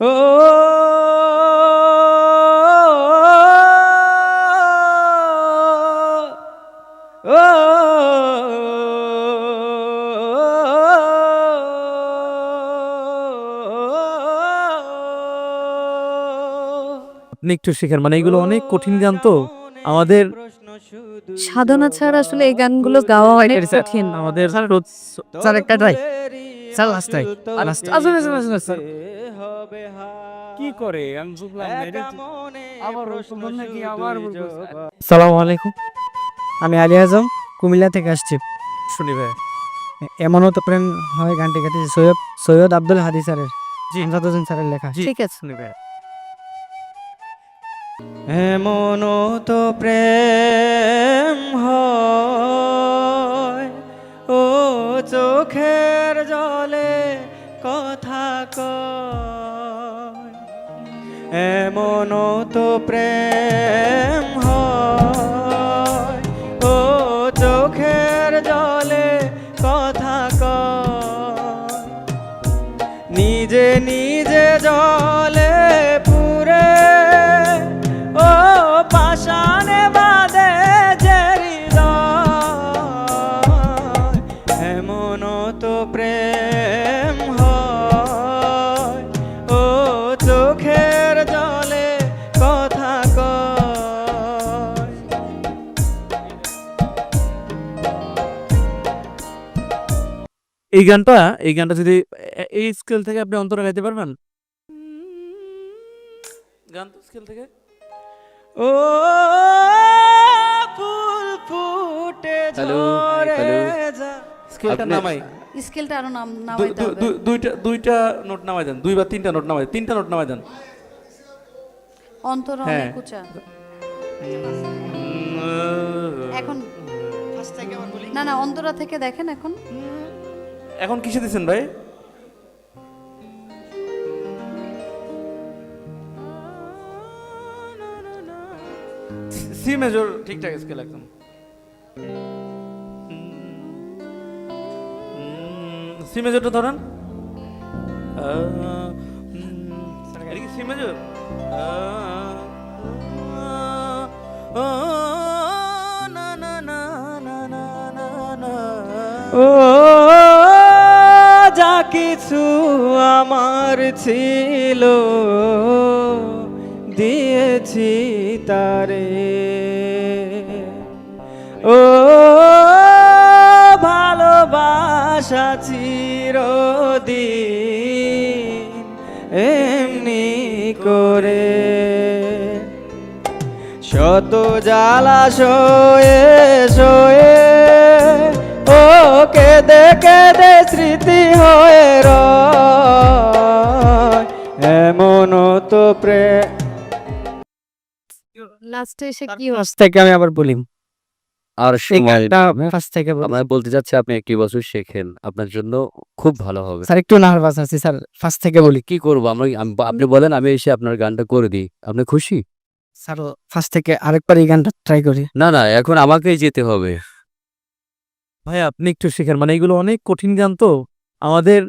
ও একটু শেখেন মানে এগুলো অনেক কঠিন গান তো আমাদের সাধনা ছাড়া আসলে এই গানগুলো গাওয়া স্যার, কঠিন আমাদের স্যার একটা স্যার লাস্ট লাস্ট আসুন আসুন আসুন স্যার কি করে? আমি বুঝলাম তো- আবার নাকি আবার সালাম আলাইকুম। আমি আলী আজম কুমিল্লা থেকে আসছি। শুনি ভাই। এমনও তো প্রেম হয় গানটি গাইতেছি সৈয়দ সৈয়দ আব্দুল হাদি স্যারের জি। আমজাদ হোসেন স্যারের লেখা। ঠিক আছে। শুনি ভাই। এমন তো প্রেম হয় এমন তো প্রেম হয়। ও চোখের জলে কথা ক নিজে নিজে এই গানটা এই গানটা যদি এই স্কেল থেকে আপনি অন্তরে গাইতে পারবেন? গান তো স্কেল থেকে। ও ফুল ফুটে হ্যালো, হ্যালো। স্কেলটা নামাই। স্কেলটা আরও নাম দু- দুইটা দুইটা নোট নামাই দেন। দুই বা তিনটা নোট নামাই তিনটা নোট নামাই দেন। অন্তর হ্যাঁ। অনেক উঁচা এখন না না অন্তরা থেকে দেখেন এখন। এখন কিসে দিচ্ছেন ভাই সি মেজর ঠিকঠাক স্কেল একদম সি মেজরটা ধরেন সি মেজর ও যা কিছু আমার ছিল দিয়েছি তারে। ও ভালোবাসা চিরদিন এমনি করে। শত জ্বালা শোয়ে শোয়ে কেঁদে কেঁদে স্মৃতি হয়ে রয়। এমন তো প্রে লাস্টে এসে কি ফার্স্ট থেকে আমি আবার বলি। আর সময় ফার্স্ট থেকে বলি। আমরা বলতে চাচ্ছি আপনি একটি বছর শেখেন। আপনার জন্য খুব ভালো হবে। স্যার একটু নার্ভাস আছি স্যার। ফার্স্ট থেকে বলি। কি করব? আমরা আমি- আপনি বলেন আমি এসে আপনার গানটা করে দিই। আপনি খুশি? স্যার ফার্স্ট থেকে আরেকবার এই গানটা ট্রাই করি। না না এখন আমাকেই যেতে হবে। ভাই আপনি একটু শেখেন। মানে এগুলো অনেক কঠিন গান তো। আমাদের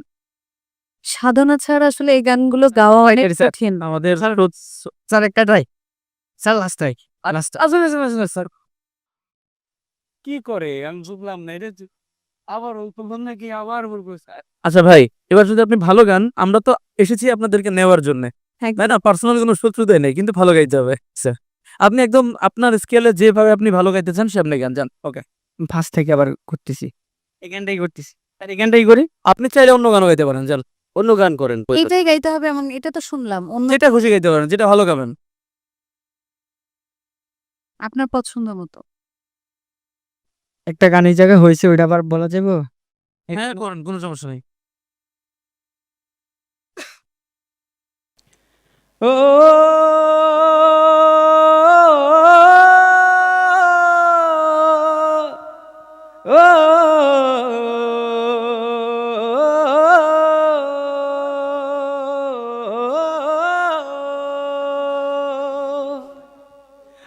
সাধনা ছাড়া আসলে এই গানগুলো গাওয়া অনেক কঠিন। আমাদের স্যার স্যার একটা try sir last try last আসুন আসুন আসুন স্যার। কি করে? আমি বুঝলাম না এটা তো- আবার বলবেন নাকি আবার বলব স্যার? আচ্ছা ভাই এবার যদি আপনি ভালো গান আমরা তো এসেছি আপনাদেরকে নেওয়ার জন্য। হ্যাঁ। তাই না? পার্সোনাল কোনো শত্রুতাই নেই কিন্তু ভালো গাইতে হবে স্যার। আপনি একদম আপনার স্কেলে যেভাবে আপনি ভালো গাইতে চান সে আপনি গান যান। ওকে ফার্স্ট থেকে আবার করতেছি এই গানটাই করতেছি আর এই গানটাই করি আপনি চাইলে অন্য গানও গাইতে পারেন যান অন্য গান করেন। এইটাই গাইতে হবে এমন এটা তো শুনলাম। অন্য যেটা খুশি গাইতে পারেন যেটা ভালো গাবেন। আপনার পছন্দ মতো। একটা গান এই জায়গায় হয়েছে ওইটা আবার বলা যাবে? হ্যাঁ করেন কোনো সমস্যা নেই। ও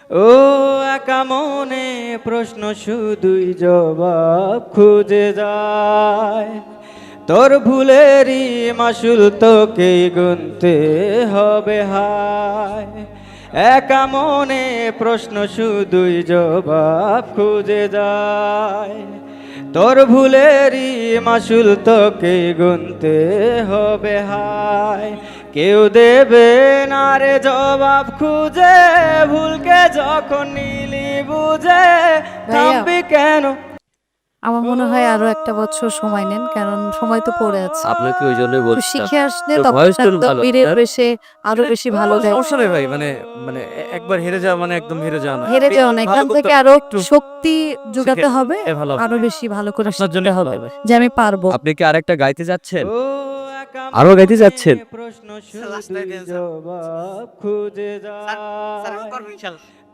ও একা মনে প্রশ্ন শুধুই জবাব খুঁজে যায়। তোর ভুলেরই মাসুল তোকে গুনতে হবে হায়। একা মনে প্রশ্ন শুধুই জবাব খুঁজে যায়। তোর ভুলেরই মাসুল তোকে গুনতে হবে হায়। কেউ দেবে না রে জবাব খুঁজে ভুলকে যখন নিলি বুঝে থামবি কেন? আমার মনে হয় আরও একটা বছর সময় নেন কারণ সময় তো পড়ে আছে। আপনাকে ওই জন্যই তো বলছিলাম শিখে আসলে তখন তাই? বেশে আরও বেশি ভালো যায়। নেই ভাই মানে মানে একবার হেরে যাওয়া মানে একদম হেরে যাওয়া না হেরে যাও না এখান থেকে আরও শক্তি যোগাতে হবে ভালো আরও বেশি ভালো করে আপনার জন্য শিখতে হবে যে আমি পারব। আপনি কি আরেকটা গাইতে যাচ্ছেন? আরও গাইতে যাচ্ছেন?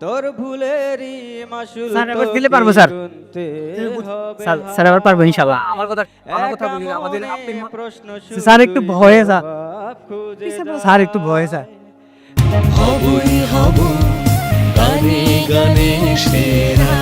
তোর ভুলেরই মাসুল স্যার এবার দিলে পারব স্যার। স্যার এবার পারব ইনশাআল্লাহ আমার কথা আমার কথা বলি আমাদের আপনি প্রশ্ন স্যার একটু ভয়ে স্যার স্যার একটু ভয়ে স্যার হবই হব গানে গানে সেরা।